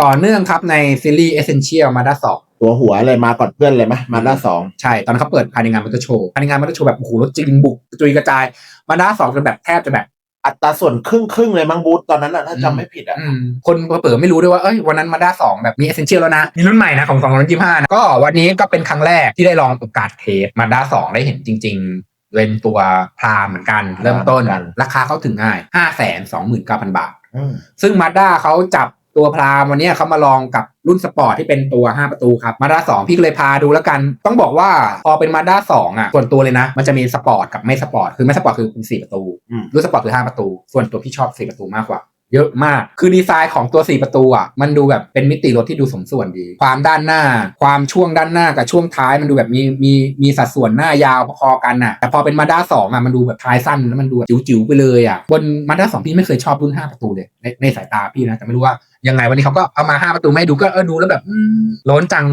ต่อเนื่องครับในซีรีส์ Essential Mazda 2ตัวหัวอะไรมาก่อนเพื่อนเลยไหมมาด้าสองใช่ ตอนนั้นเขาเปิดภายในงานมอเตอร์โชว์ภายในงานมอเตอร์โชว์แบบโอ้โหรถจริงบุกจุยกระจาย Mazda 2จนแบบแทบจะแบบ อัตราส่วนครึ่งครึ่งๆเลยมั้งบูธตอนนั้นอะถ้าจำไม่ผิดอะอืมคนเปิดไม่รู้ด้วยว่า เอ้ย วันนั้นมาด้าสองแบบมี Essential แล้วนะ มีรุ่นใหม่นะของ2 2 2 5นะ ก็วันนี้ก็เป็นครั้งแรกที่ได้ลองโอกาสเทสมาด้าสองได้เห็นจริง ๆ เป็นตัวพรามเหมือนกัน เริ่มต้นราคาเข้าถึงง่าย 5 2 9 0 0 0 บาท อืมซึ่งมาด้าเขาจับ ตัวพรามวันนี้เขามาลองกับรุ่นสปอร์ตที่เป็นตัว 5 ประตูครับมาด้าสองพี่ก็เลยพาดูแล้วกัน ต้องบอกว่าพอเป็นมาด้าสองอะส่วนตัวเลยนะ มันจะมีสปอร์ตกับไม่สปอร์ตคือไม่สปอร์ตคือเป็น4ประตูอืมรุ่นสปอร์ตคือ 5 ประตู ส่วนตัวพี่ชอบ4ประตูมากกว่า เยอะมาก คือดีไซน์ของตัว 4 ประตูอะ มันดูแบบเป็นมิติรถที่ดูสมส่วนดี ความด้านหน้า ความช่วงด้านหน้ากับช่วงท้ายมันดูแบบมีมีมีสัดส่วนหน้ายาวพอๆกันน่ะ แต่พอเป็นมาด้าสองอะมันดูแบบท้ายสั้นแล้วมันดูแบบจิ๋วๆไปเลยอะ บนมาด้าสองพี่ไม่เคยชอบรุ่น 5 ประตูเลยในในสายตาพี่นะ แต่ไม่รู้ว่ายังไงวันนี้เขาก็เอามา5ประตูไม่ดูก็เออดูแล้วแบบอืมโล้นจัง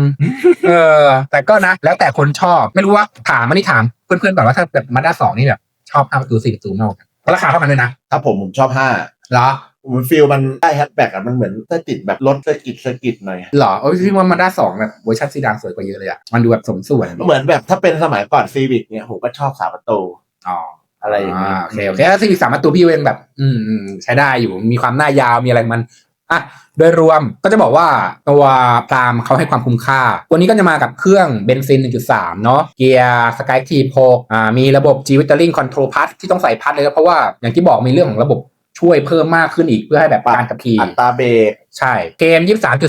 เออ แต่ก็นะ แล้วแต่คนชอบไม่รู้ว่าถามมานี่ถามเพื่อนๆก่อนว่าถ้าแบบมาด้าสองนี่แบบชอบ5ประตู4ประตูมากกว่ากันเพราะราคาเท่ากันด้วยนะถ้าผมผมชอบห้าเหรอ ผมฟีลมันได้แฮชแบ็กอะมันเหมือนถ้าติดแบบรถสกิดสกิดหน่อยเหรอโอ้ยพี่ว่ามาด้าสองแบบเวอร์ชันซีดานสวยกว่าเยอะเลยอะมันดูแบบสมส่วนเหมือนแบบถ้าเป็นสมัยก่อนซีวิกเนี่ยผมก็ชอบสามประตูอ๋ออะไรอย่างเงี้ยโอเคโอเคซีสามประตูพี่ยังแบบอืมอืมใช้ได้อยู่มีความหน้ายาวมีอะไรมันอะโดยรวมก็จะบอกว่าตัวพรามเขาให้ความคุ้มค่า ตัวนี้ก็จะมากับเครื่องเบนซิน 1.3 เนาะเกียร์สกายทีโพอ่ามีระบบ G w i t e r i n g Control Plus ที่ต้องใส่พัดเลยนะเพราะว่าอย่างที่บอกมีเรื่องของระบบ ช่วยเพิ่มมากขึ้นอีกเพื่อให้แบบการขับขี่อัตราเบรกใช่ เกม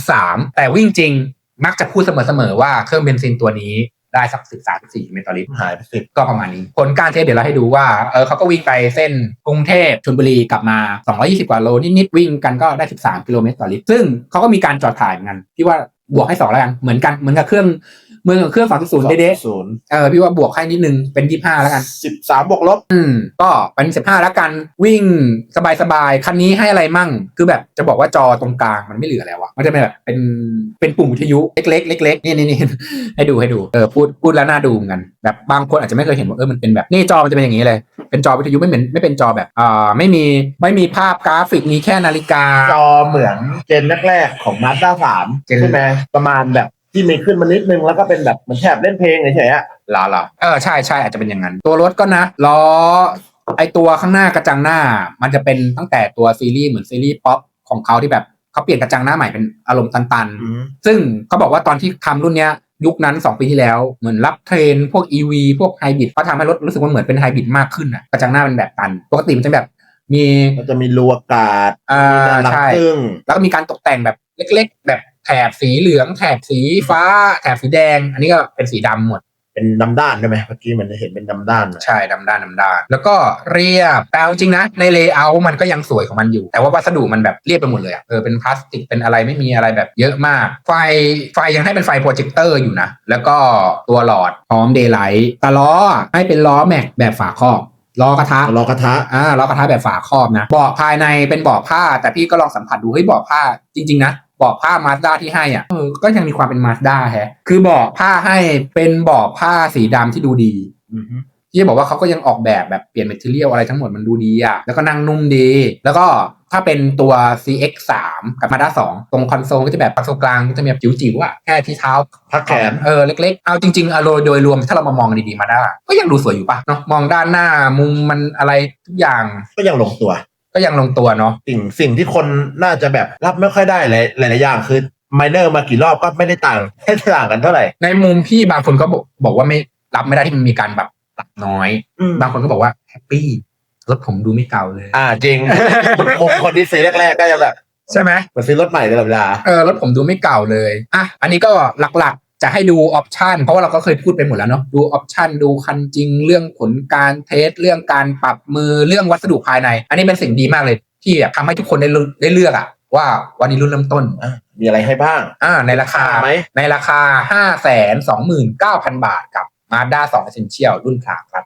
23.3 แต่วิ่งจริงมักจะพูดเสมอๆว่าเครื่องเบนซินตัวนี้ได้สัก13.4เมตรต่อลิตรหายไปสิบก็ประมาณนี้ ผลการเทสเดี๋ยวเราให้ดูว่าเออเขาก็วิ่งไปเส้นกรุงเทพชลบุรีกลับมา 220 กว่าโลนิดๆวิ่งกันก็ได้ 13 กิโลเมตรต่อลิตรซึ่งเขาก็มีการจอดถ่ายเหมือนกันพี่ว่า บวกให้2แล้วกันเหมือนกันเหมือนกับเครื่องเหมือนกับเครื่อง2.0เด๊ะศูนย์ๆเออพี่ว่าบวกให้นิดนึงเป็น25แล้วกันสิบสามบวกลบอืมก็เป็นสิบห้าแล้วกันวิ่งสบายๆคันนี้ให้อะไรมั่ง คือแบบจะบอกว่าจอตรงกลางมันไม่เหลือแล้วอะมันจะเป็นแบบเป็นเป็นปุ่มวิทยุเล็กๆเล็กๆนี่นี่นี่ให้ดูให้ดูเออพูดพูดแล้วน่าดูเหมือนกันแบบบางคนอาจจะไม่เคยเห็นว่าเออมันเป็นแบบนี่จอมันจะเป็นอย่างนี้เลย เป็นจอวิทยุไม่เหมือนไม่เป็นจอแบบอ่าไม่มีไม่มีภาพกราฟิกมีแค่นาฬิกา จอเหมือนเจนแรกๆของมาสด้าสามเจน ใช่ไหมประมาณแบบที่มีขึ้นมานิดนึงแล้วก็เป็นแบบเหมือนแถบเล่นเพลงเฉยๆอะลาลาเออใช่ใช่อาจจะเป็นอย่างนั้น ตัวรถก็นะล้อไอตัวข้างหน้ากระจังหน้า มันจะเป็นตั้งแต่ตัวซีรีส์เหมือนซีรีส์ป๊อปของเขาที่แบบเขาเปลี่ยนกระจังหน้าใหม่เป็นอารมณ์ตันๆ ซึ่งเขาบอกว่าตอนที่ทำรุ่นเนี้ย ยุคนั้น 2 ปีที่แล้วเหมือนรับเทรนพวก EV พวกไฮบริดเขาทำให้รถรู้สึกว่าเหมือนเป็นไฮบริดมากขึ้นอะกระจังหน้าเป็นแบบตัน ปกติมันจะแบบมีมันจะมีรูอากาศอ่ามีหลังใช่พึ่งแล้วก็มีการตกแต่งแบบเล็ก ๆ แบบแถบสีเหลือง แถบสีฟ้า แถบสีแดง อันนี้ก็เป็นสีดำหมด เป็นดำด้านใช่ไหมเมื่อกี้มันเห็นเป็นดำด้านอะใช่ดำด้านดำด้าน แล้วก็เรียบแต่เอาจริงๆนะในเลเยอร์มันก็ยังสวยของมันอยู่ แต่ว่าวัสดุมันแบบเรียบไปหมดเลยอะเออเป็นพลาสติกเป็นอะไรไม่มีอะไรแบบเยอะมาก ไฟไฟยังให้เป็นไฟโปรเจคเตอร์อยู่นะ แล้วก็ตัวหลอดพร้อมเดย์ไลท์แต่ล้อให้เป็นล้อแม็กแบบฝาครอบล้อกระทะรอกระทะอ่าล้อกระทะแบบฝาครอบนะเบาะภายในเป็นเบาะผ้า แต่พี่ก็ลองสัมผัสดูเฮ้ยเบาะผ้าจริง ๆ นะเบาะผ้ามาสด้าที่ให้อะเออก็ยังมีความเป็นมาสด้าแฮะ คือเบาะผ้าให้เป็นเบาะผ้าสีดำที่ดูดีที่จะบอกว่าเขาก็ยังออกแบบแบบเปลี่ยนแมทเทียลอะไรทั้งหมดมันดูดีอะแล้วก็นั่งนุ่มดี แล้วก็ถ้าเป็นตัว CX 3กับ Mazda 2ตรงคอนโซลก็จะแบบคอนโซลกลางก็จะมีแบบจิ๋วๆอะแค่ที่เท้าพักแขนเออเล็กๆ เอาจริงๆอะโดยโดยรวมถ้าเรามามองดีๆมาด้าก็ยังดูสวยอยู่ปะเนาะมองด้านหน้ามุมมันอะไรทุกอย่างก็ยังลงตัว ก็ยังลงตัวเนาะสิ่งสิ่งที่คนน่าจะแบบรับไม่ค่อยได้หลายหลายๆอย่างคือไมเนอร์มากี่รอบก็ไม่ได้ต่างไม่ได้ต่างกันเท่าไหร่ ในมุมพี่บางคนก็บอกบอกว่าไม่รับไม่ได้ที่มันมีการแบบปรับน้อย บางคนก็บอกว่าแฮปปี้รถผมดูไม่เก่าเลย อ่าจริงคนคนที่ซื้อแรกๆก็ยังแบบใช่ไหมเหมือนซื้อรถใหม่ตลอดเวลาเออรถผมดูไม่เก่าเลยอะอันนี้ก็หลักๆ จะให้ดูออปชันเพราะว่าเราก็เคยพูดไปหมดแล้วเนาะดูออปชันดูคันจริง เรื่องผลการเทส เรื่องการปรับมือเรื่องวัสดุภายใน อันนี้เป็นสิ่งดีมากเลย ที่แบบทำให้ทุกคนได้เลือกได้เลือกอะว่าวันนี้รุ่นเริ่มต้นมีอะไรให้บ้าง อ่า ในราคาไหมในราคา5 2 9 0 0 0บาทกับ Mazda 2 Essential รุ่นพลาครับ